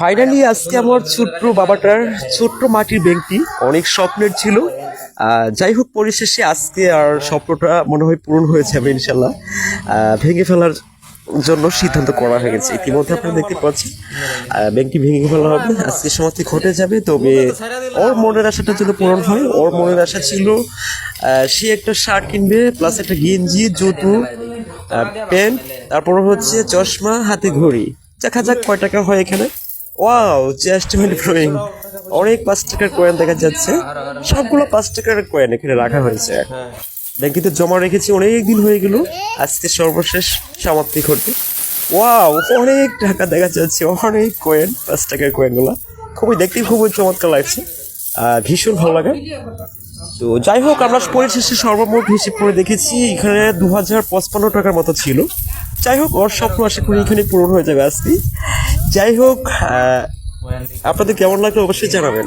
Finally আজকে আমার ছোট্ট বাবাটার ছোট্ট মাটির ব্যাংকটি অনেক স্বপ্নের ছিল। যাই হোক, পরিশেষে আজকে আর স্বপ্নটা মনে হয় পূরণ হয়ে যাবে ইনশাল্লাহ। ভেঙে ফেলার জন্য সিদ্ধান্ত করা হয়ে গেছে। ইতিমধ্যে আপনারা দেখতে পাচ্ছেন ব্যাংকটি ভেঙে ফেলা হবে। আজকে সমাপ্তি ঘটে যাবে, তবে ওর মনের আশাটা যেন পূরণ হয়, ওর মনের আশা ছিল সে একটা শার্ট কিনবে প্লাস একটা গেঞ্জি, জুতো প্যান্ট, তারপর হচ্ছে চশমা, হাতে ঘড়ি। দেখা যাক কয় টাকা হয় এখানে। ওয়াও জাস্ট মিনিট ড্রয়িং অনেক পাঁচ টাকার কয়েন দেখা যাচ্ছে। সবগুলো পাঁচ টাকার কয়েন এখানে রাখা হয়েছে। ব্যাংকিতে জমা রেখেছি, অনেক দিন হয়ে গেল। আজকে সর্বশেষ সমাপ্তি ঘটবে। ওয়াও অনেক টাকা দেখা যাচ্ছে, অনেক কয়েন পাঁচ টাকার কয়েনগুলো খুবই দেখতে খুবই চমৎকার লাগছে। ভীষণ ভালো লাগে। তো যাই হোক, আমরা পরিশেষে সর্বমোট হিসেব করে দেখেছি, এখানে দু হাজার পঁচপান্ন টাকার মতো ছিল। যাই হোক, ওর স্বপ্ন আশা করি এখানে পূরণ হয়ে যাবে আজকে। যাই হোক আপনাদের কেমন লাগল অবশ্যই জানাবেন।